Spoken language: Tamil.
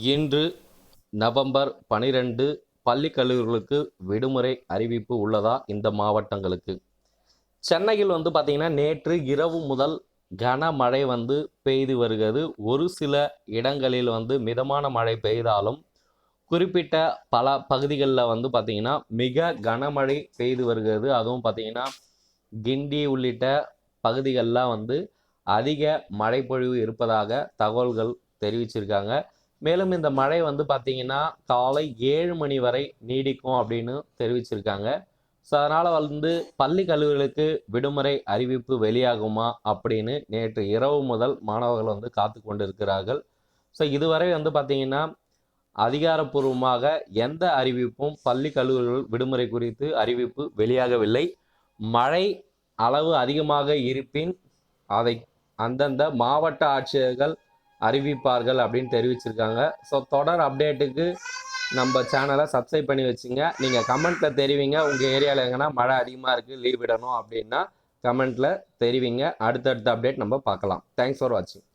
இன்று நவம்பர் பனிரெண்டு பள்ளி கல்லூரிகளுக்கு விடுமுறை அறிவிப்பு உள்ளதா இந்த மாவட்டங்களுக்கு? சென்னையில் வந்து பார்த்திங்கன்னா நேற்று இரவு முதல் கனமழை வந்து பெய்து வருகிறது. ஒரு சில இடங்களில் வந்து மிதமான மழை பெய்தாலும் குறிப்பிட்ட பல பகுதிகளில் வந்து பார்த்திங்கன்னா மிக கனமழை பெய்து வருகிறது. அதுவும் பார்த்திங்கன்னா கிண்டி உள்ளிட்ட பகுதிகளில் வந்து அதிக மழைப்பொழிவு இருப்பதாக தகவல்கள் தெரிவிச்சிருக்காங்க. மேலும் இந்த மழை வந்து பார்த்திங்கன்னா காலை ஏழு மணி வரை நீடிக்கும் அப்படின்னு தெரிவிச்சிருக்காங்க. ஸோ அதனால் வந்து பள்ளி கல்லூரிகளுக்கு விடுமுறை அறிவிப்பு வெளியாகுமா அப்படின்னு நேற்று இரவு முதல் மாணவர்கள் வந்து காத்து கொண்டிருக்கிறார்கள். ஸோ இதுவரை வந்து பார்த்திங்கன்னா அதிகாரப்பூர்வமாக எந்த அறிவிப்பும் பள்ளி கல்லூரிகள் விடுமுறை குறித்து அறிவிப்பு வெளியாகவில்லை. மழை அளவு அதிகமாக இருப்பின் அதை அந்தந்த மாவட்ட ஆட்சியர்கள் அறிவிப்பார்கள் அப்படின்னு தெரிவிச்சிருக்காங்க. ஸோ தொடர் அப்டேட்டுக்கு நம்ம சேனலை சப்ஸ்கிரைப் பண்ணி வச்சுங்க. நீங்கள் கமெண்ட்டில் தெரிவிங்க. உங்கள் ஏரியாவில் எங்கன்னா மழை அதிகமாக இருக்குது லீவ் விடணும் அப்படின்னா கமெண்ட்டில் தெரிவிங்க. அடுத்தடுத்த அப்டேட் நம்ம பார்க்கலாம். தேங்க்ஸ் ஃபார் வாட்சிங்